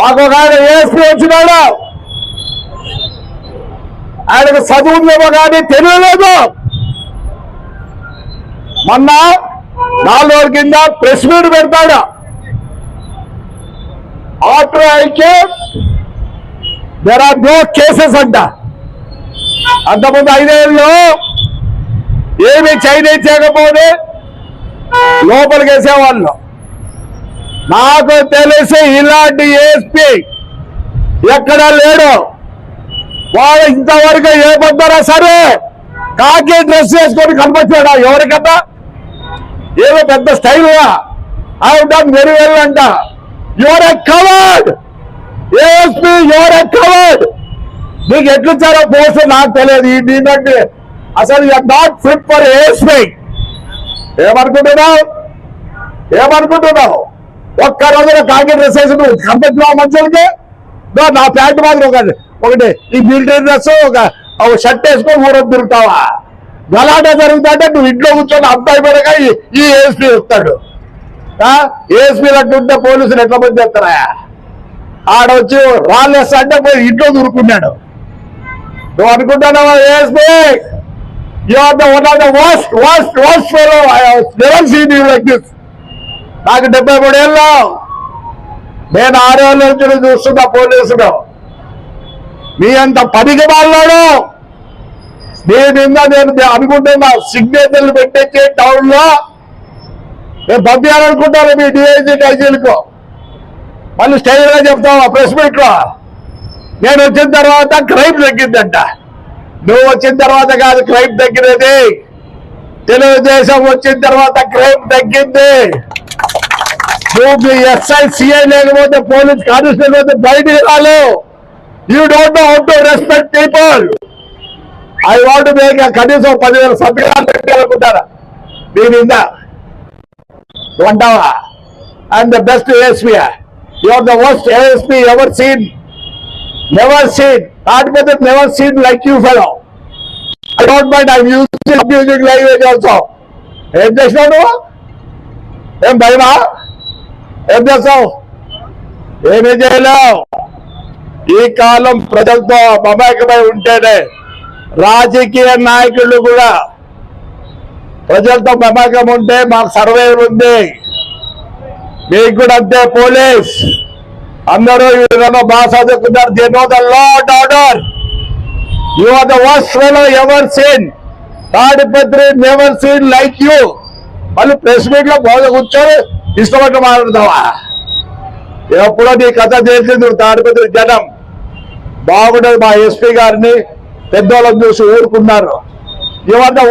మాకు ఒక ఆయన ఏఎస్పీ వచ్చినాడు. ఆయనకు చదువు కానీ తెలియలేదు. మొన్న నాలుగు రోజుల కింద ప్రెస్ మీట్ పెడతాడు. After IK there are no cases అంట. అంతకుముందు ఐదేళ్ళు ఏమి చైనీస్ చేయకపోతే లోపలికి వేసేవాళ్ళు. నాకు తెలిసి ఇలాంటి ఏఎస్పీ ఎక్కడ లేడు. వాడు ఇంతవరకు ఏ పొద్దురా సరే కాకి డ్రెస్ వేసుకొని కనిపించాడా ఎవరికన్నా ఏదో పెద్ద స్టైల్గా ఐ డన్ వెరీ వెల్ అంట you're a coward ASP you're a coward నీకు ఎట్లుచ్చారో పోస్ట్ నాకు తెలియదు. ఈ అసలు you are not fit for ASP ఏమనుకుంటున్నావు? ఏమనుకుంటున్నావు? ఒక్క రోజున కాకి డ్రెస్ వేసి నువ్వు కనిపించినావు మంచులకి దో నా ప్యాంట్ మాత్రం ఒకటి ఒకటి ఈ మిలిటరీ డ్రెస్ ఒక షర్ట్ వేసుకొని ఊరొద్దు తిరుగుతావా? గలాటా జరుగుతుంటే నువ్వు ఇంట్లో కూర్చొని అబ్బాయి అయిపోయాక ఈ- ఏఎస్పీ వస్తాడు. ఏఎస్పీ అట్టుంటే పోలీసులు ఎట్లా మంది చేస్తారా? ఆడ వచ్చి రాళ్ళు వేస్తా అంటే పోయి ఇంట్లో దూరుకున్నాడు. నువ్వు అనుకుంటున్నావా ASP you are the one of the worst worst worst fellow I never seen you like this నాకు డెబ్బై మూడేళ్ళు నేను ఆరేళ్ళ నుంచి చూస్తున్నా పోలీసులు. మీ అంత పనికి వాళ్ళాడు మీ నిన్న నేను అనుకుంటున్నా సిగ్నేచర్లు పెట్టేసి టౌన్లో నేను పంపించాలనుకుంటాను మీ డిఐజీ డైజీలకు మళ్ళీ స్టైల్ చెప్తావా ప్రెస్ మీట్లో నేను వచ్చిన తర్వాత క్రైమ్ తగ్గిందంట. నువ్వు వచ్చిన తర్వాత కాదు క్రైమ్ తగ్గినది. తెలుగుదేశం వచ్చిన తర్వాత క్రైమ్ తగ్గింది. నువ్వు ఎస్ఐ సిఐ లేకపోతే పోలీస్ కానిస్టేబుల్ అయితే బయటికి రాలేవు you don't know how to respect people I want make కనీసం పదివేల సంతకాలు పెట్టాలనుకుంటారా దీని మీద. అంటావా I'm the best ASP you're the worst ASP ever seen never seen కాకపోతే never seen like you fellow I don't mind I using music language also ఏం చేసినావు నువ్వు? ఏం భయమా? ఏం చేస్తావు? ఏమీ చేయలేవు. ఈ కాలం ప్రజలతో మమేకమై ఉంటేనే రాజకీయ నాయకులు కూడా ప్రజలతో మమేకం ఉంటే మాకు సర్వే ఉంది. మీకు కూడా అంతే పోలీస్. అందరూ ఈ విధంగా బాగా చదువుకున్నారు the lot order you are the worst fellow ever seen Tadipatri never seen like you మళ్ళీ ప్రెస్ మీట్లో బాగా కూర్చొని ఇష్టపడి మాట్లాడతావా ఎప్పుడో నీ కథ తెలిసింది తాడిపత్రి జనం. బాగుండదు మా ఎస్పీ గారిని పెద్దోళ్ళని చూసి ఊరుకున్నారు. You are the